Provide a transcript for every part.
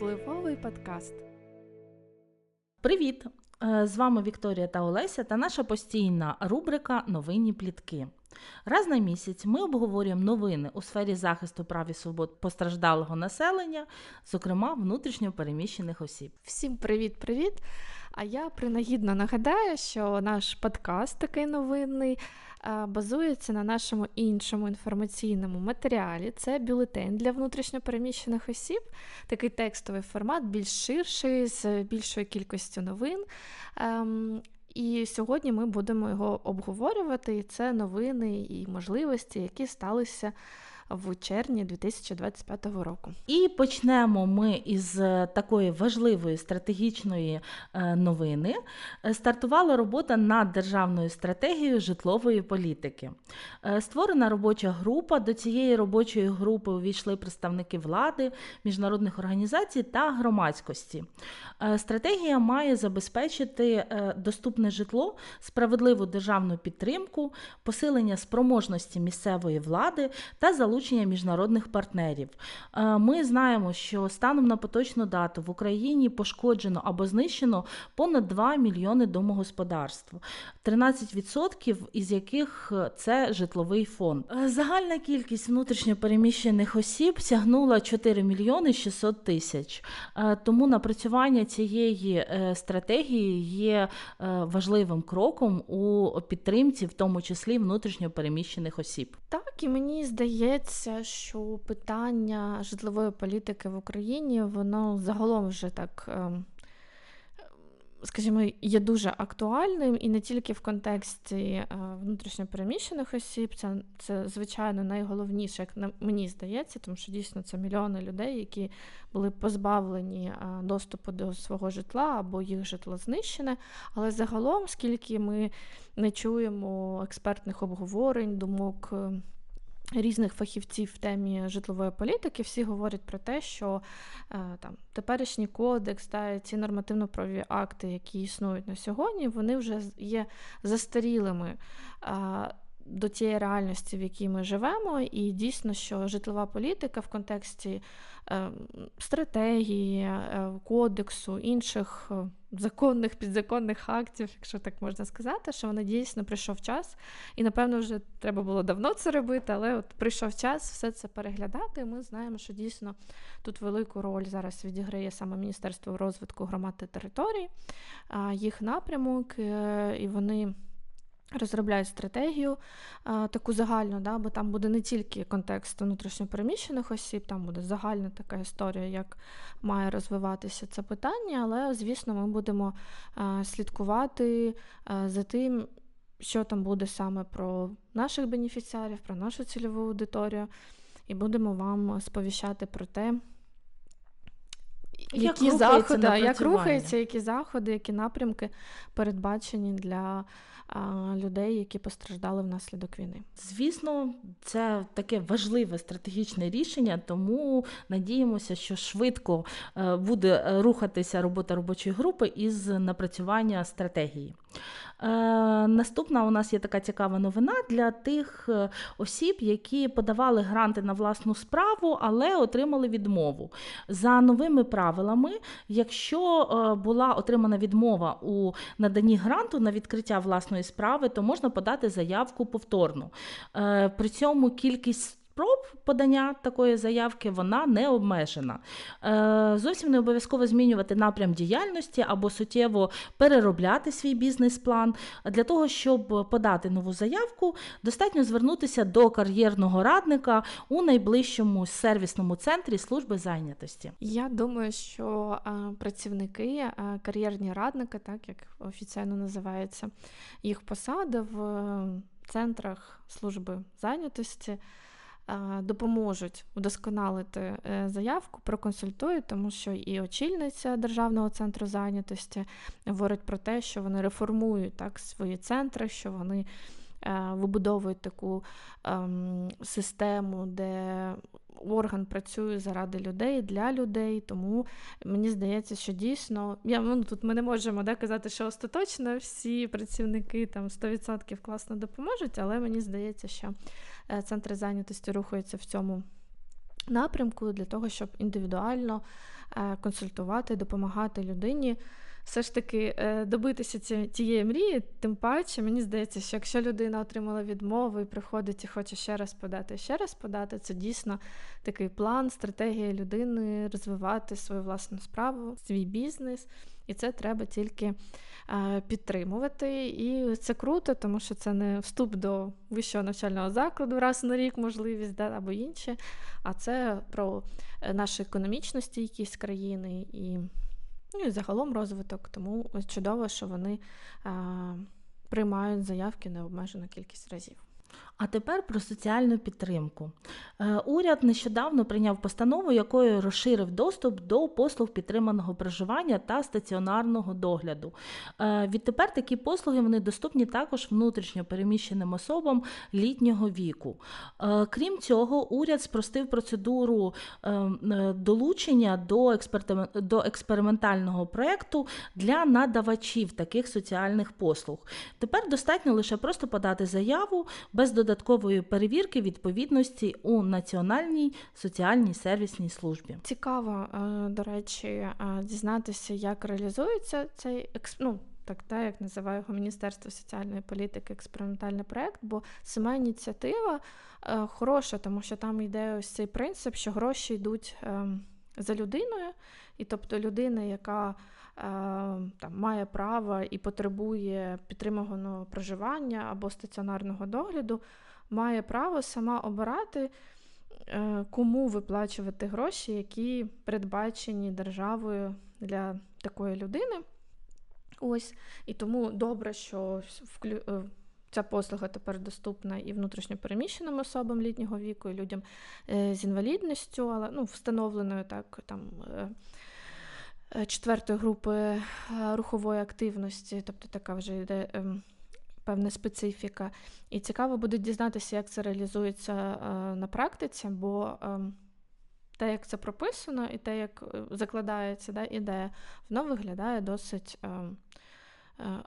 Впливовий подкаст. Привіт! Е, з вами Вікторія та Олеся та наша постійна рубрика Новинні плітки. Раз на місяць ми обговорюємо новини у сфері захисту прав і свобод постраждалого населення, зокрема внутрішньо переміщених осіб. Всім привіт-привіт! А я принагідно нагадаю, що наш подкаст такий новинний базується на нашому іншому інформаційному матеріалі. Це бюлетень для внутрішньопереміщених осіб, такий текстовий формат, більш ширший, з більшою кількістю новин. І сьогодні ми будемо його обговорювати. І це новини і можливості, які сталися в червні 2025 року. І почнемо ми із е, такої важливої стратегічної е, новини. Е, стартувала робота над державною стратегією житлової політики. Створена робоча група. До цієї робочої групи увійшли представники влади, міжнародних організацій та громадськості. Стратегія має забезпечити доступне житло, справедливу державну підтримку, посилення спроможності місцевої влади та залучення залучення міжнародних партнерів. Е, ми знаємо, що станом на поточну дату в Україні пошкоджено або знищено понад 2 мільйони домогосподарств, 13% із яких е, це житловий фонд. Е, загальна кількість внутрішньопереміщених осіб сягнула 4 мільйони 600 тисяч. Тому напрацювання цієї стратегії є важливим кроком у підтримці, в тому числі внутрішньопереміщених осіб. Так, і мені здається здається, що питання житлової політики в Україні, воно загалом вже так, ем, скажімо, є дуже актуальним і не тільки в контексті е, внутрішньопереміщених осіб, це, це звичайно найголовніше, як мені здається, тому що дійсно це мільйони людей, які були позбавлені е, доступу до свого житла або їх житло знищене. Але загалом, скільки ми не чуємо експертних обговорень, думок. Різних фахівців в темі житлової політики всі говорять про те, що е, там теперішній кодекс та ці нормативно-правові акти, які існують на сьогодні, вони вже є застарілими. До тієї реальності, в якій ми живемо, і дійсно, що житлова політика в контексті е, стратегії, е, кодексу, інших е, законних підзаконних актів, якщо так можна сказати, що вони дійсно прийшов час, і напевно вже треба було давно це робити, але от прийшов час все це переглядати. і Ми знаємо, що дійсно тут велику роль зараз відіграє саме Міністерство розвитку громад та територій, їх напрямок, і вони. Розробляють стратегію а, таку загальну, да, бо там буде не тільки контекст внутрішньопереміщених осіб, там буде загальна така історія, як має розвиватися це питання, але, звісно, ми будемо а, слідкувати а, за тим, що там буде саме про наших бенефіціарів, про нашу цільову аудиторію, і будемо вам сповіщати про те. Які як заходи, як рухаються, які заходи, які напрямки передбачені для людей, які постраждали внаслідок війни. Звісно, це таке важливе стратегічне рішення, тому надіємося, що швидко е, буде рухатися робота робочої групи із напрацювання стратегії. Е, наступна у нас є така цікава новина для тих е, осіб, які подавали гранти на власну справу, але отримали відмову. За новими правилами, якщо була отримана відмова у наданні гранту на відкриття власної справи, то можна подати заявку повторно. Е, при цьому кількість спроб подання такої заявки вона не обмежена. Е, зовсім не обов'язково змінювати напрям діяльності або суттєво переробляти свій бізнес-план. Для того, щоб подати нову заявку, достатньо звернутися до кар'єрного радника у найближчому сервісному центрі служби зайнятості. Я думаю, що е, працівники, е, кар'єрні радники, так як офіційно називається їх посада в центрах служби зайнятості допоможуть удосконалити е, заявку, проконсультують, тому що і очільниця Державного центру зайнятості говорить про те, що вони реформують так свої центри, що вони. Е, вибудовують таку ем, систему, де орган працює заради людей, для людей. Тому мені здається, що дійсно я ну, тут ми не можемо да, казати, що остаточно всі працівники там 100% класно допоможуть, але мені здається, що центри зайнятості рухаються в цьому напрямку для того, щоб індивідуально е, консультувати, допомагати людині. Все ж таки е, добитися тієї мрії, тим паче, мені здається, що якщо людина отримала відмову і приходить і хоче ще раз подати, ще раз подати, це дійсно такий план, стратегія людини розвивати свою власну справу, свій бізнес, і це треба тільки Е, підтримувати. І це круто, тому що це не вступ до вищого навчального закладу раз на рік, можливість да, або інше, а це про е, нашу економічну стійкість країни і ну, і загалом розвиток. Тому чудово, що вони приймають заявки необмежену кількість разів. А тепер про соціальну підтримку. Е, уряд нещодавно прийняв постанову, якою розширив доступ до послуг підтриманого проживання та стаціонарного догляду. Е, відтепер такі послуги вони доступні також внутрішньо переміщеним особам літнього віку. Е, крім цього, уряд спростив процедуру долучення до експериментального проєкту для надавачів таких соціальних послуг. Тепер достатньо лише просто подати заяву без додаткової перевірки відповідності у Національній соціальній сервісній службі. Цікаво, е, до речі, е, дізнатися, як реалізується цей ну, так, так, як називає його Міністерство соціальної політики, експериментальний проект, бо сама ініціатива е, хороша, тому що там йде ось цей принцип, що гроші йдуть е, за людиною, і тобто людина, яка Е, там, має право і потребує підтримуваного проживання або стаціонарного догляду, має право сама обирати, е, кому виплачувати гроші, які передбачені державою для такої людини. Ось, І тому добре, що. Е, ця послуга тепер доступна і внутрішньопереміщеним особам літнього віку, і людям з інвалідністю, але ну, встановленою так там Е, четвертої групи е, рухової активності, тобто така вже йде ем, певна специфіка. І цікаво буде дізнатися, як це реалізується е, на практиці, бо ем, те, як це прописано, і те, як закладається да, ідея, воно виглядає досить ем,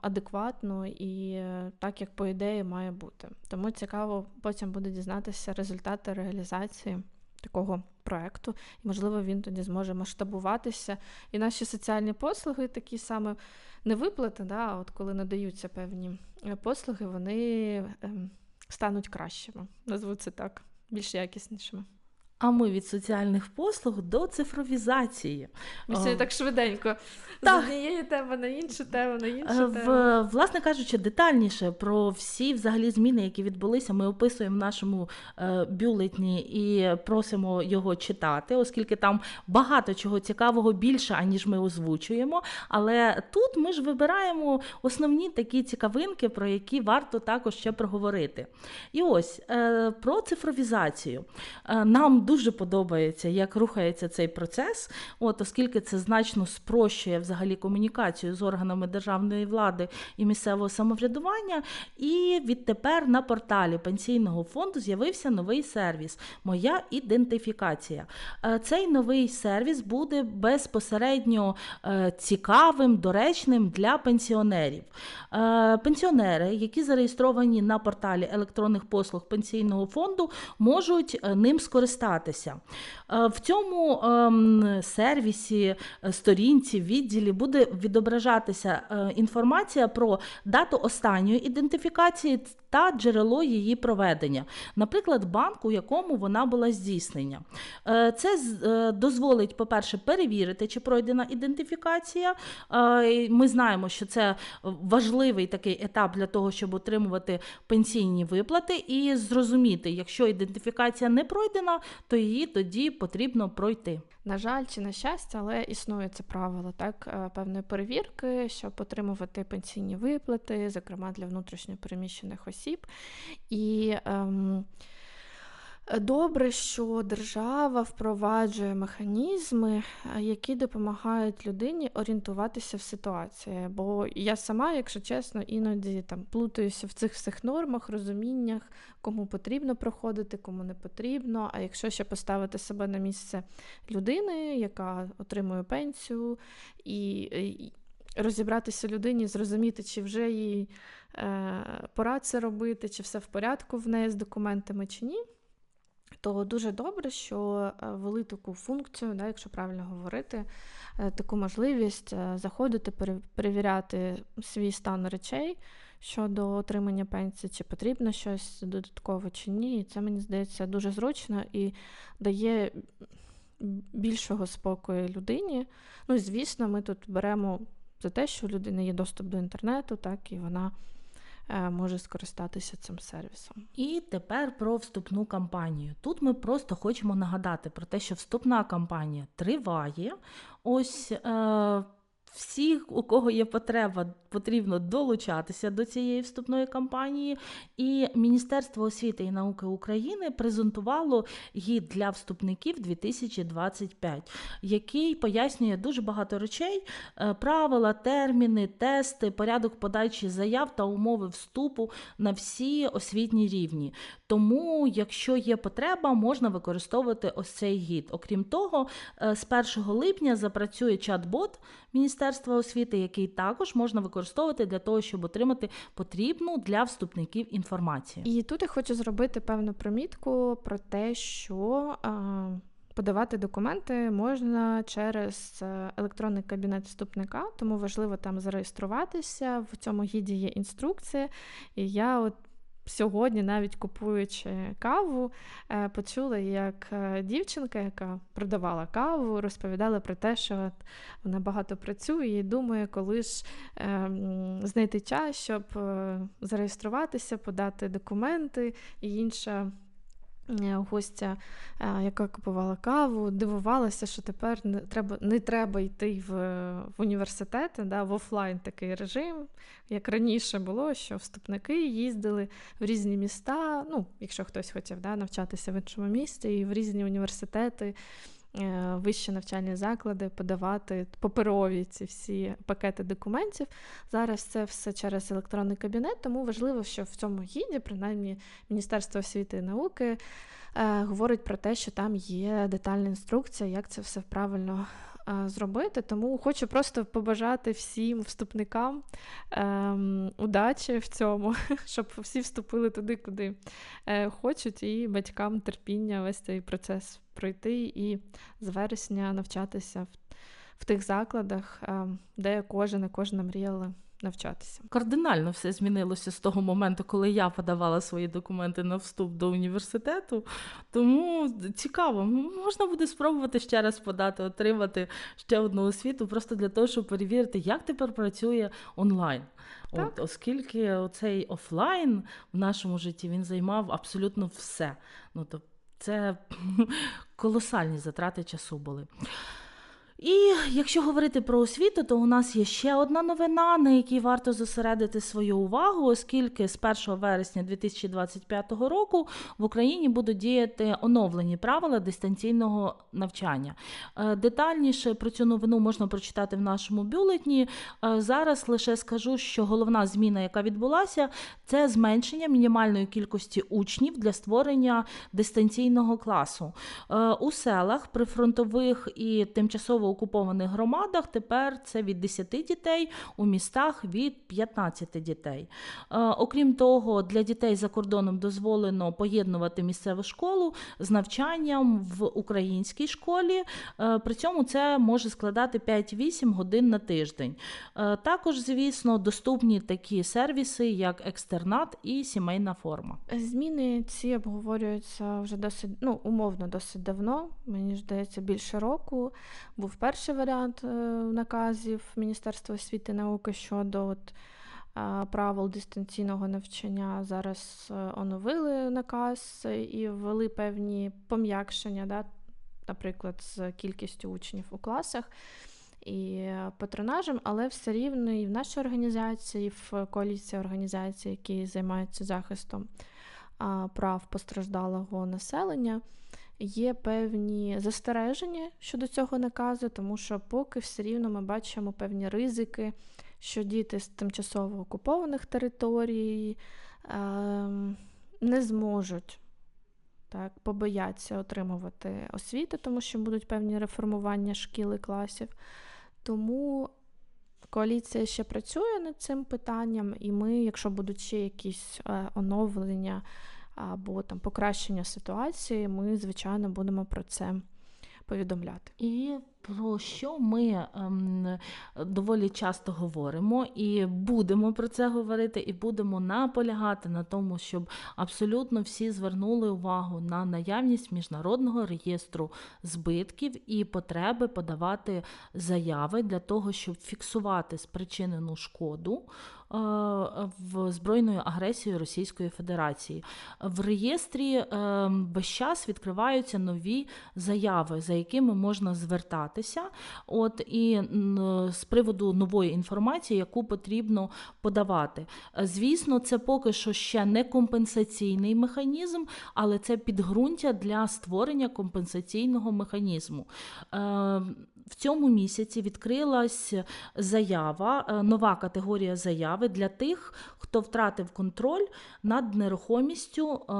адекватно і так, як по ідеї має бути. Тому цікаво потім буде дізнатися результати реалізації такого проекту, і, можливо, він тоді зможе масштабуватися. І наші соціальні послуги, такі саме не виплати, да, от коли надаються певні е, послуги, вони ем, стануть кращими. Назву це так, більш якіснішими. А ми від соціальних послуг до цифровізації. Ми сьогодні так швиденько так. з однієї теми на іншу тему, на іншу е, тему. Власне кажучи, детальніше про всі взагалі зміни, які відбулися, ми описуємо в нашому е, бюлетні і просимо його читати, оскільки там багато чого цікавого більше, аніж ми озвучуємо. Але тут ми ж вибираємо основні такі цікавинки, про які варто також ще проговорити. І ось е, про цифровізацію. Нам дуже подобається, як рухається цей процес, от, оскільки це значно спрощує взагалі комунікацію з органами державної влади і місцевого самоврядування. І відтепер на порталі пенсійного фонду з'явився новий сервіс Моя ідентифікація. Е, цей новий сервіс буде безпосередньо е, цікавим, доречним для пенсіонерів. Е, пенсіонери, які зареєстровані на порталі електронних послуг пенсійного фонду, можуть ним скористатися скористатися. Е, в цьому ем, сервісі, е, сторінці, відділі буде відображатися е, інформація про дату останньої ідентифікації та джерело її проведення, наприклад, банк, у якому вона була здійснення. Це дозволить, по-перше, перевірити, чи пройдена ідентифікація. Ми знаємо, що це важливий такий етап для того, щоб отримувати пенсійні виплати, і зрозуміти, якщо ідентифікація не пройдена, то її тоді потрібно пройти. На жаль, чи на щастя, але існує це правило так е, певної перевірки, щоб отримувати пенсійні виплати, зокрема для внутрішньо переміщених осіб. І ем, Добре, що держава впроваджує механізми, е, які допомагають людині орієнтуватися в ситуації. Бо я сама, якщо чесно, іноді там плутаюся в цих всіх нормах, розуміннях, кому потрібно проходити, кому не потрібно. А якщо ще поставити себе на місце людини, яка отримує пенсію, і, розібратися людині, зрозуміти, чи вже їй е, пора це робити, чи все в порядку в неї з документами, чи ні то дуже добре, що е, ввели таку функцію, да, якщо правильно говорити, е, таку можливість е, заходити, перевіряти свій стан речей щодо отримання пенсії, чи потрібно щось додатково чи ні. І це мені здається дуже зручно і дає більшого спокою людині. Ну, звісно, ми тут беремо за те, що у людини є доступ до інтернету, так і вона. Е, може скористатися цим сервісом. І тепер про вступну кампанію. Тут ми просто хочемо нагадати про те, що вступна кампанія триває. Ось е, всіх, у кого є потреба, потрібно долучатися до цієї вступної кампанії. І Міністерство освіти і науки України презентувало гід для вступників 2025, який пояснює дуже багато речей: е, правила, терміни, тести, порядок подачі заяв та умови вступу на всі освітні рівні. Тому, якщо є потреба, можна використовувати ось цей гід. Окрім того, е, з 1 липня запрацює чат-бот Міністерства освіти, який також можна використовувати для того, щоб отримати потрібну для вступників інформацію. І тут я хочу зробити певну примітку про те, що. Подавати документи можна через е, електронний кабінет вступника, тому важливо там зареєструватися. В цьому гіді є інструкція. І я от сьогодні, навіть купуючи каву, е, почула, як е, дівчинка, яка продавала каву, розповідала про те, що вона багато працює і думає, коли ж ем, знайти час, щоб е, зареєструватися, подати документи і інша. Е, гостя, е, яка купувала каву, дивувалася, що тепер не треба не треба йти в в університет, да, в офлайн такий режим, як раніше було, що вступники їздили в різні міста. Ну, якщо хтось хотів да, навчатися в іншому місті, і в різні університети. Е, вищі навчальні заклади подавати паперові ці всі пакети документів. Зараз це все через електронний кабінет, тому важливо, що в цьому гіді, принаймні, Міністерство освіти і науки е, говорить про те, що там є детальна інструкція, як це все правильно. Е, зробити, тому хочу просто побажати всім вступникам ем, удачі в цьому, щоб всі вступили туди, куди хочуть, і батькам терпіння весь цей процес пройти і з вересня навчатися в, в тих закладах, е, де кожен і кожна мріяла навчатися. Кардинально все змінилося з того моменту, коли я подавала свої документи на вступ до університету. Тому цікаво, можна буде спробувати ще раз подати, отримати ще одну освіту, просто для того, щоб перевірити, як тепер працює онлайн. От, Оскільки цей офлайн в нашому житті він займав абсолютно все. Ну, тобто це колосальні затрати часу були. І якщо говорити про освіту, то у нас є ще одна новина, на якій варто зосередити свою увагу, оскільки з 1 вересня 2025 року в Україні будуть діяти оновлені правила дистанційного навчання. Е, детальніше про цю новину можна прочитати в нашому бюлетні. Е, зараз лише скажу, що головна зміна, яка відбулася, це зменшення мінімальної кількості учнів для створення дистанційного класу. Е, у селах прифронтових і тимчасово окупованих громадах тепер це від 10 дітей, у містах від 15 дітей. Е, окрім того, для дітей за кордоном дозволено поєднувати місцеву школу з навчанням в українській школі. Е, при цьому це може складати 5-8 годин на тиждень. Е, також, звісно, доступні такі сервіси, як екстернат і сімейна форма. Зміни ці обговорюються вже досить ну, умовно досить давно. Мені здається, більше року. Був перший варіант е, наказів Міністерства освіти і науки щодо от, правил дистанційного навчання. Зараз е, оновили наказ і ввели певні пом'якшення, да, наприклад, з кількістю учнів у класах. І патронажем, але все рівно і в нашій організації, і в коаліції організацій, які займаються захистом прав постраждалого населення, є певні застереження щодо цього наказу, тому що поки все рівно ми бачимо певні ризики, що діти з тимчасово окупованих територій е, не зможуть так, побояться отримувати освіту, тому що будуть певні реформування шкіл і класів. Тому коаліція ще працює над цим питанням, і ми, якщо будуть ще якісь е, оновлення або там покращення ситуації, ми звичайно будемо про це повідомляти. І про що ми ем, доволі часто говоримо, і будемо про це говорити, і будемо наполягати на тому, щоб абсолютно всі звернули увагу на наявність міжнародного реєстру збитків і потреби подавати заяви для того, щоб фіксувати спричинену шкоду. Е, в збройною агресією Російської Федерації в реєстрі е, весь час відкриваються нові заяви, за якими можна звертати розвиватися. От і з приводу нової інформації, яку потрібно подавати. Звісно, це поки що ще не компенсаційний механізм, але це підґрунтя для створення компенсаційного механізму. В цьому місяці відкрилась заява, е, нова категорія заяви для тих, хто втратив контроль над нерухомістю е,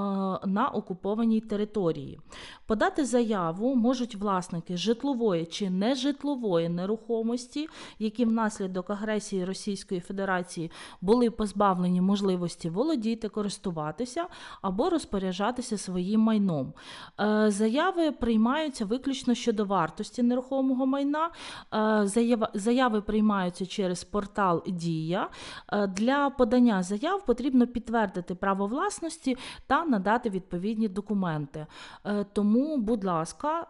на окупованій території. Подати заяву можуть власники житлової чи нежитлової нерухомості, які внаслідок агресії Російської Федерації були позбавлені можливості володіти, користуватися або розпоряджатися своїм майном. Е, заяви приймаються виключно щодо вартості нерухомого майна. Е, заяви приймаються через портал Дія. Е, для подання заяв потрібно підтвердити право власності та надати відповідні документи. Е, тому, будь ласка,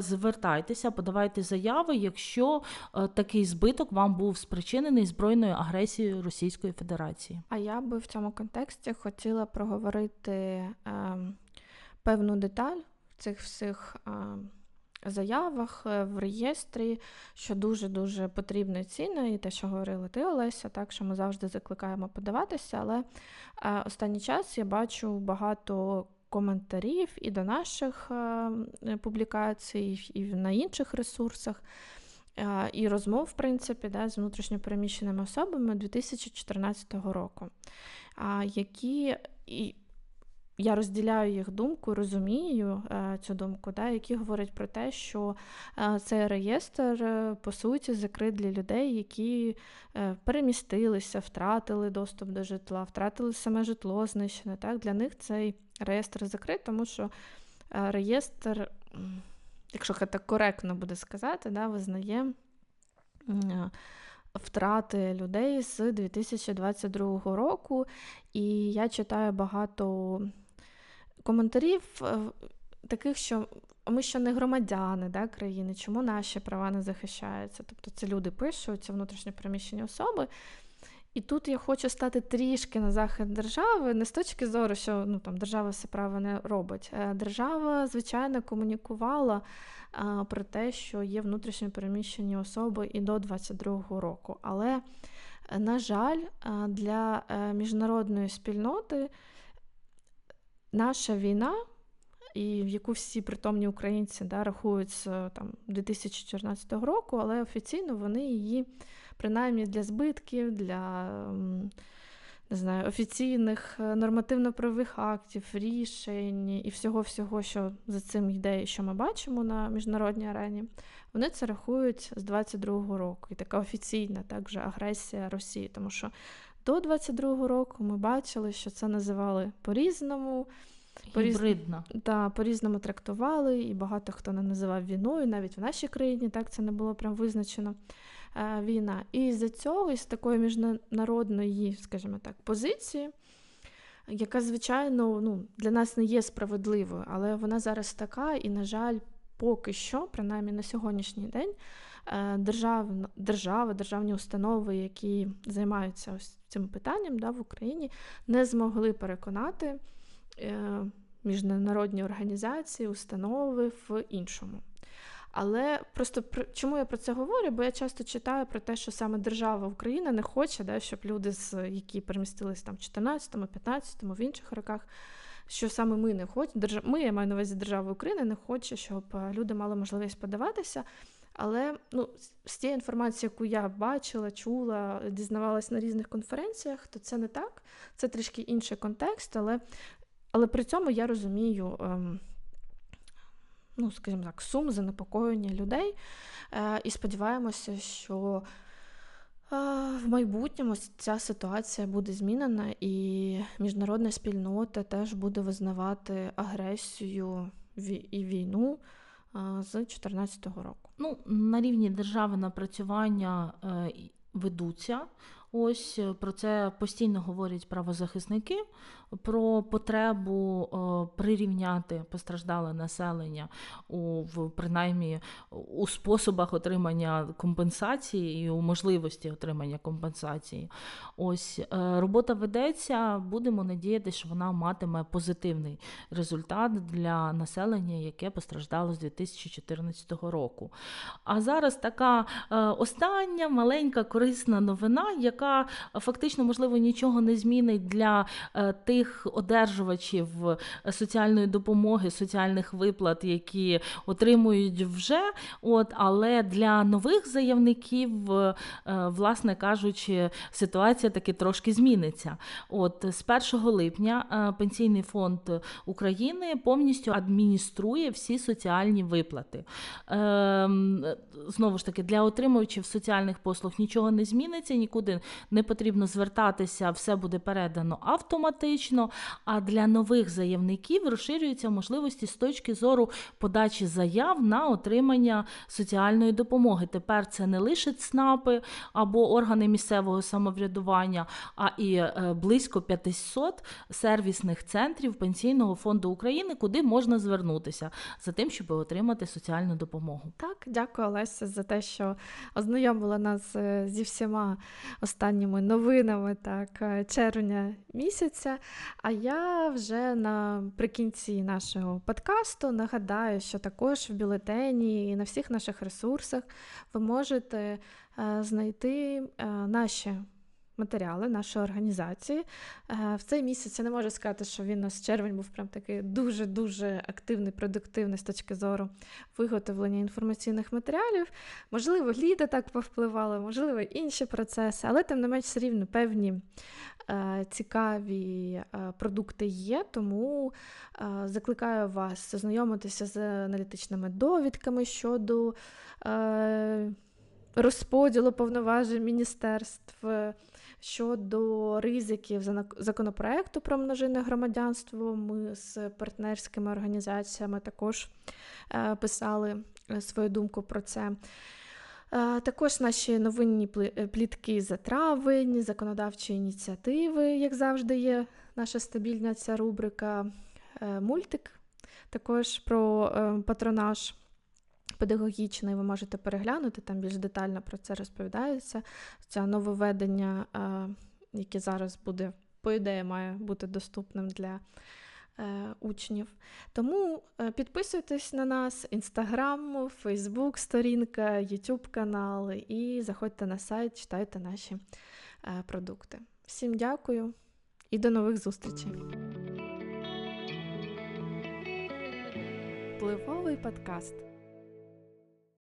звертайтеся, подавайте заяви, якщо такий збиток вам був спричинений збройною агресією Російської Федерації. А я би в цьому контексті хотіла проговорити е, певну деталь в цих всіх. Е, заявах е, в реєстрі, що дуже-дуже потрібно і цінно, і те, що говорила ти, Олеся, так що ми завжди закликаємо подаватися. Але е, останній час я бачу багато коментарів і до наших е, публікацій, і на інших ресурсах. І розмов, в принципі, да, з внутрішньопереміщеними особами 2014 року, які я розділяю їх думку, розумію е, цю думку, да, які говорять про те, що е, цей реєстр, е, по суті, закрит для людей, які перемістилися, втратили доступ до житла, втратили саме житло знищене. Так? Для них цей реєстр закрит, тому що реєстр, якщо так коректно буде сказати, да, визнає. Втрати людей з 2022 року, і я читаю багато коментарів е, таких, що ми що не громадяни да, країни, чому наші права не захищаються? Тобто це люди пишуть, це внутрішньо переміщені особи. І тут я хочу стати трішки на захист держави, не з точки зору, що ну, там, держава все право не робить. Е, держава, звичайно, комунікувала а, е, про те, що є внутрішньо переміщені особи і до 22-го року. Але, на жаль, для міжнародної спільноти наша війна, і в яку всі притомні українці да, рахують з там, 2014 року, але офіційно вони її, принаймні для збитків, для не знаю, офіційних е, нормативно-правових актів, рішень і всього-всього, що за цим йде, і що ми бачимо на міжнародній арені, вони це рахують з 22-го року. І така офіційна також агресія Росії, тому що до 22-го року ми бачили, що це називали по-різному. Гібридно. Та, по-різному трактували, і багато хто не називав війною, навіть в нашій країні так це не було прям визначено е, війна. І з-за цього, із такої міжнародної, скажімо так, позиції, яка, звичайно, ну, для нас не є справедливою, але вона зараз така, і, на жаль, поки що, принаймні на сьогоднішній день, е, держав, держави, державні установи, які займаються ось цим питанням да, в Україні, не змогли переконати е, міжнародні організації, установи в іншому. Але просто чому я про це говорю? Бо я часто читаю про те, що саме держава Україна не хоче, да, щоб люди, які перемістились там в 14-му, 15-му, в інших роках, що саме ми не хочемо, ми, я маю на увазі держава України, не хоче, щоб е, люди мали можливість подаватися. Але ну, з тієї інформації, яку я бачила, чула, дізнавалась на різних конференціях, то це не так. Це трішки інший контекст, але але при цьому я розумію, ем, ну, скажімо так, сум занепокоєння людей. Е, і сподіваємося, що В майбутньому ця ситуація буде змінена, і міжнародна спільнота теж буде визнавати агресію і війну з 2014 року. Ну, на рівні держави напрацювання е, ведуться. Ось про це постійно говорять правозахисники про потребу прирівняти постраждале населення у в принаймні у способах отримання компенсації і у можливості отримання компенсації. Ось е, робота ведеться. Будемо надіятися, що вона матиме позитивний результат для населення, яке постраждало з 2014 року. А зараз така е, остання маленька корисна новина, яка фактично можливо нічого не змінить для е, тих тих одержувачів соціальної допомоги, соціальних виплат, які отримують вже. От, Але для нових заявників, е, власне кажучи, ситуація таки трошки зміниться. От З 1 липня е, Пенсійний фонд України повністю адмініструє всі соціальні виплати. Ем, знову ж таки, для отримувачів соціальних послуг нічого не зміниться, нікуди не потрібно звертатися, все буде передано автоматично фактично, а для нових заявників розширюються можливості з точки зору подачі заяв на отримання соціальної допомоги. Тепер це не лише ЦНАПи або органи місцевого самоврядування, а і е, близько 500 сервісних центрів Пенсійного фонду України, куди можна звернутися за тим, щоб отримати соціальну допомогу. Так, дякую, Олеся, за те, що ознайомила нас е, зі всіма останніми новинами так е, червня місяця. А я вже наприкінці нашого подкасту нагадаю, що також в бюлетені і на всіх наших ресурсах ви можете е, знайти е, наші. Матеріали нашої організації. Е, в цей місяць я не можу сказати, що він у нас червень був прям такий дуже-дуже активний, продуктивний з точки зору виготовлення інформаційних матеріалів. Можливо, літо так повпливало, можливо, інші процеси, але тим не менш все рівно певні цікаві е, продукти є, тому е, закликаю вас знайомитися з аналітичними довідками щодо розподілу повноважень міністерств. Щодо ризиків законопроекту про множинне громадянство, ми з партнерськими організаціями також писали свою думку про це. Також наші новинні е, плітки за травень, законодавчі ініціативи, як завжди, є наша стабільна ця рубрика, е, мультик, також про е, патронаж педагогічний. Ви можете переглянути, там більш детально про це розповідається. Це нововведення, яке зараз буде, по ідеї, має бути доступним для. Е, учнів. Тому е, підписуйтесь на нас, інстаграм, фейсбук, сторінка, ютуб канал і заходьте на сайт, читайте наші е, продукти. Всім дякую і до нових зустрічей. Впливовий подкаст.